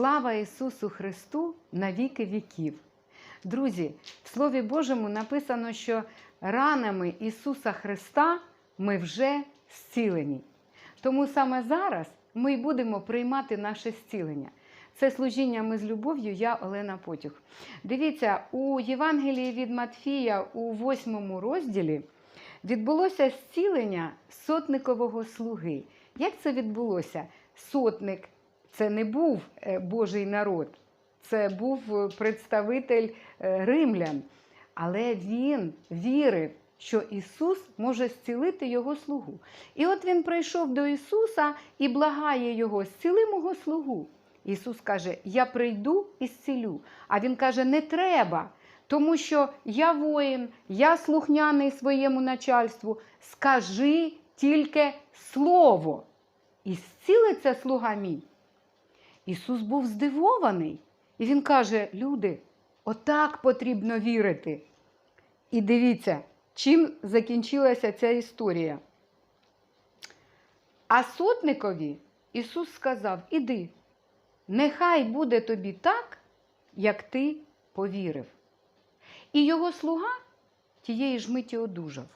Слава Ісусу Христу на віки віків. Друзі, в Слові Божому написано, що ранами Ісуса Христа ми вже зцілені. Тому саме зараз ми й будемо приймати наше зцілення. Це служіння ми з любов'ю, я Олена Потюх. Дивіться, у Євангелії від Матфія у восьмому розділі відбулося зцілення сотникового слуги. Як це відбулося? Сотник це не був е, Божий народ, це був е, представитель е, римлян. Але він вірив, що Ісус може зцілити його слугу. І от він прийшов до Ісуса і благає його, зціли мого слугу. Ісус каже: Я прийду і зцілю. А Він каже, не треба, тому що я воїн, я слухняний своєму начальству. Скажи тільки слово. І зцілиться слуга мій. Ісус був здивований. І Він каже: люди, отак потрібно вірити. І дивіться, чим закінчилася ця історія. А сотникові Ісус сказав: Іди, нехай буде тобі так, як ти повірив. І його слуга тієї ж миті одужав.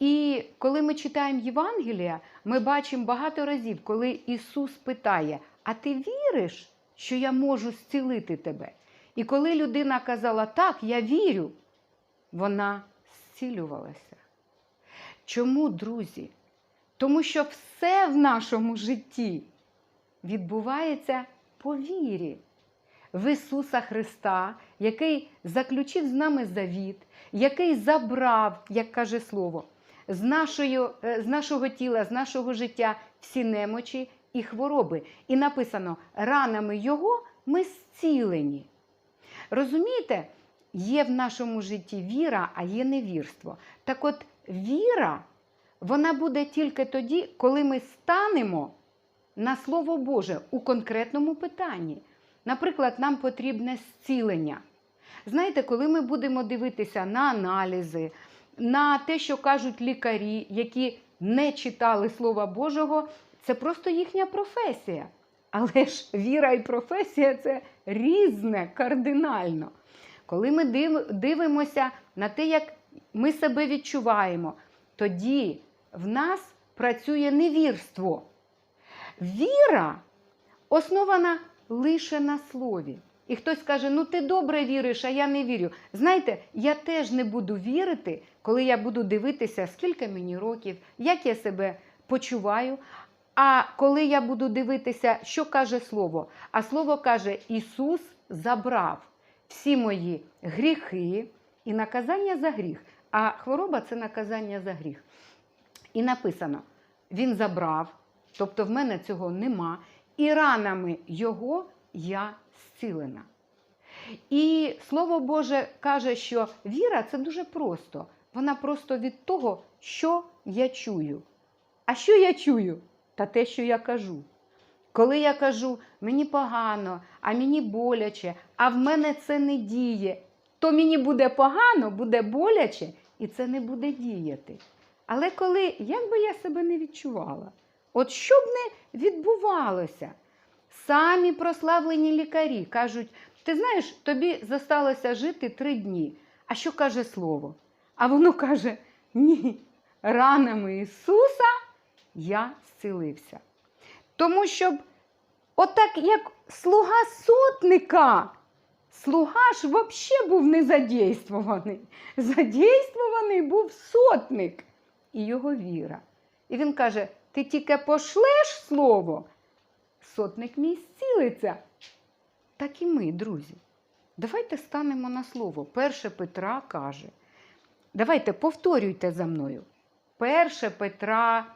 І коли ми читаємо Євангелія, ми бачимо багато разів, коли Ісус питає: А ти віриш, що я можу зцілити тебе? І коли людина казала, так, я вірю, вона зцілювалася. Чому, друзі? Тому що все в нашому житті відбувається по вірі в Ісуса Христа, який заключив з нами завіт, який забрав, як каже Слово, з, нашої, з нашого тіла, з нашого життя всі немочі і хвороби. І написано: ранами Його ми зцілені. Розумієте, є в нашому житті віра, а є невірство. Так от віра, вона буде тільки тоді, коли ми станемо на Слово Боже у конкретному питанні. Наприклад, нам потрібне зцілення. Знаєте, коли ми будемо дивитися на аналізи, на те, що кажуть лікарі, які не читали Слова Божого, це просто їхня професія. Але ж віра і професія це різне кардинально. Коли ми дивимося на те, як ми себе відчуваємо, тоді в нас працює невірство. Віра основана лише на слові. І хтось каже, ну ти добре віриш, а я не вірю. Знаєте, я теж не буду вірити, коли я буду дивитися, скільки мені років, як я себе почуваю. А коли я буду дивитися, що каже Слово? А Слово каже, Ісус забрав всі мої гріхи і наказання за гріх. А хвороба це наказання за гріх. І написано: Він забрав, тобто в мене цього нема, і ранами Його я зцілена. І Слово Боже каже, що віра це дуже просто. Вона просто від того, що я чую. А що я чую? Та те, що я кажу. Коли я кажу, мені погано, а мені боляче, а в мене це не діє, то мені буде погано, буде боляче, і це не буде діяти. Але коли, як би я себе не відчувала, от що б не відбувалося, самі прославлені лікарі кажуть, ти знаєш, тобі зосталося жити три дні. А що каже слово? А воно каже: ні, ранами Ісуса я зцілився. Тому що, отак, як слуга сотника, слуга ж взагалі був не задействований. Задействований був сотник і його віра. І він каже: ти тільки пошлеш слово, сотник мій зцілиться. Так і ми, друзі. Давайте станемо на слово. Перше Петра каже. Давайте повторюйте за мною. Перше Петра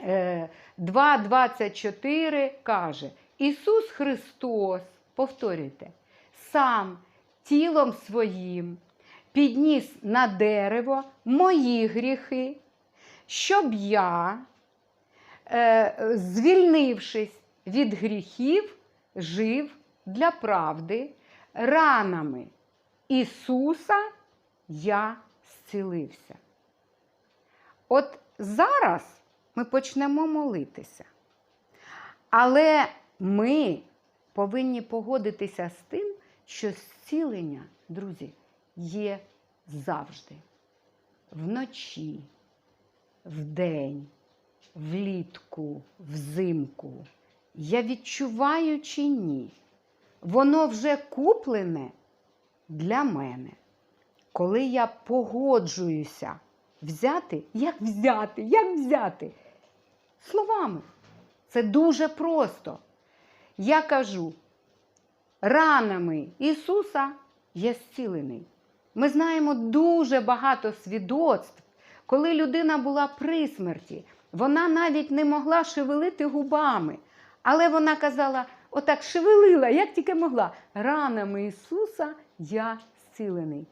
2,24 каже: Ісус Христос, повторюйте, сам тілом своїм підніс на дерево мої гріхи, щоб я, е, звільнившись від гріхів, жив для правди, ранами Ісуса я зцілився. От зараз ми почнемо молитися. Але ми повинні погодитися з тим, що зцілення, друзі, є завжди. Вночі, вдень, влітку, взимку. Я відчуваю чи ні, воно вже куплене для мене. Коли я погоджуюся взяти, як взяти, як взяти? Словами. Це дуже просто. Я кажу, ранами Ісуса я зцілений. Ми знаємо дуже багато свідоцтв, коли людина була при смерті, вона навіть не могла шевелити губами. Але вона казала, отак шевелила, як тільки могла. Ранами Ісуса я зцілений.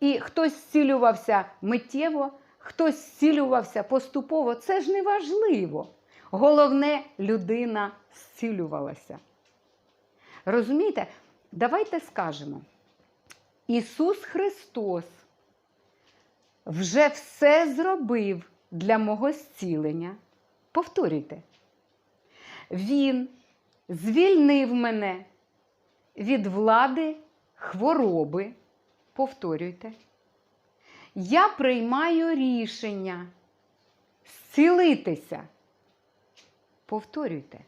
І хтось зцілювався миттєво, хтось зцілювався поступово. Це ж не важливо. Головне, людина зцілювалася. Розумієте? Давайте скажемо: Ісус Христос вже все зробив для мого зцілення. Повторюйте. Він звільнив мене від влади хвороби. Повторюйте. Я приймаю рішення зцілитися. Повторюйте.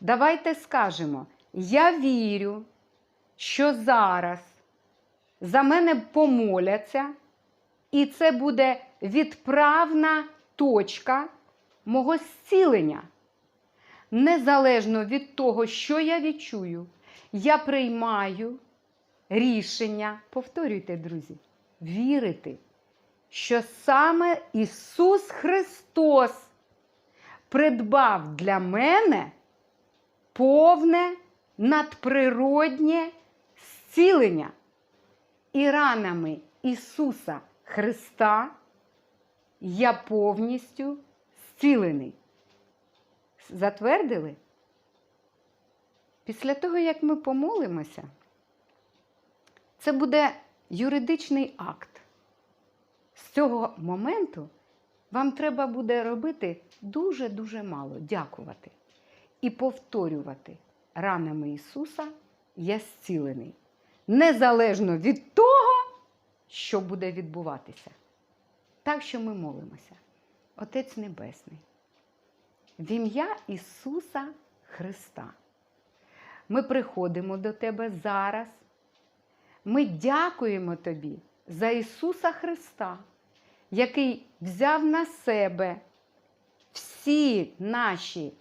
Давайте скажемо, я вірю, що зараз за мене помоляться, і це буде відправна точка мого зцілення. Незалежно від того, що я відчую, я приймаю рішення, повторюйте, друзі, вірити, що саме Ісус Христос придбав для мене повне надприроднє зцілення. І ранами Ісуса Христа я повністю зцілений. Затвердили? Після того, як ми помолимося, це буде юридичний акт. З цього моменту вам треба буде робити дуже-дуже мало, дякувати і повторювати ранами Ісуса я зцілений. Незалежно від того, що буде відбуватися. Так що ми молимося. Отець Небесний, в ім'я Ісуса Христа. Ми приходимо до Тебе зараз. Ми дякуємо Тобі за Ісуса Христа, який взяв на себе всі наші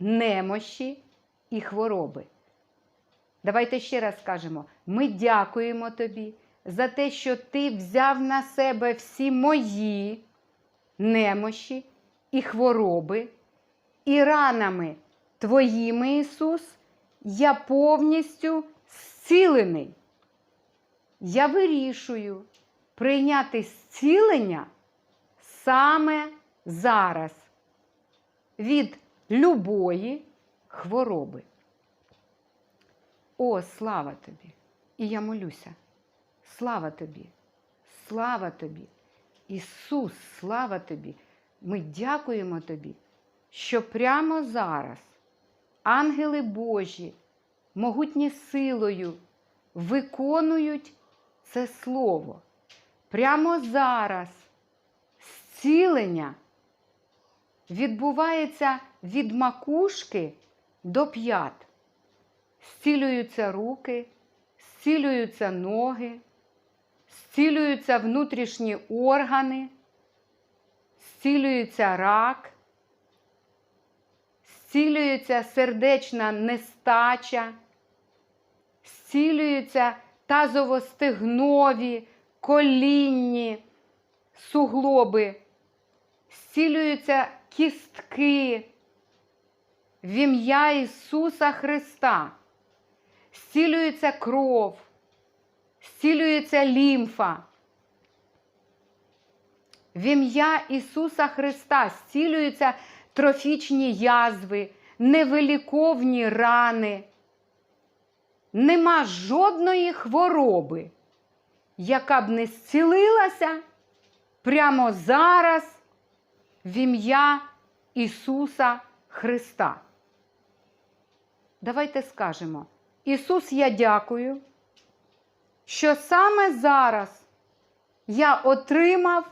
немощі і хвороби. Давайте ще раз скажемо: ми дякуємо Тобі за те, що Ти взяв на себе всі мої немощі і хвороби, і ранами Твоїми, Ісус, я повністю зцілений. Я вирішую прийняти зцілення саме зараз від любої хвороби. О, слава тобі! І я молюся. Слава тобі! Слава тобі! Ісус, слава тобі! Ми дякуємо тобі, що прямо зараз ангели Божі, могутні силою, виконують це слово. Прямо зараз зцілення відбувається від макушки до п'ят. Зцілюються руки, зцілюються ноги, зцілюються внутрішні органи, зцілюється рак, зцілюється сердечна нестача, зцілюються тазово-стегнові, колінні, суглоби, зцілюються кістки в ім'я Ісуса Христа, зцілюється кров, зцілюється лімфа. В ім'я Ісуса Христа зцілюються трофічні язви, невиліковні рани. Нема жодної хвороби, яка б не зцілилася прямо зараз в ім'я Ісуса Христа. Давайте скажемо: Ісус, я дякую, що саме зараз я отримав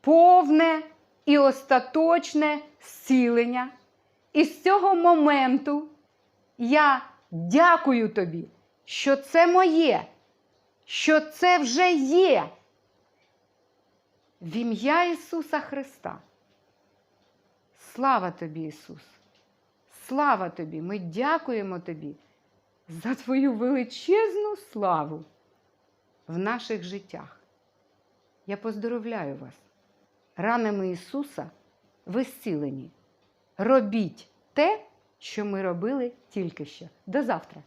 повне і остаточне зцілення. І з цього моменту я дякую тобі, що це моє, що це вже є. В ім'я Ісуса Христа. Слава тобі, Ісус! Слава тобі! Ми дякуємо тобі за твою величезну славу в наших життях. Я поздоровляю вас. Ранами Ісуса ви зцілені. Робіть те, що ми робили тільки що. До завтра!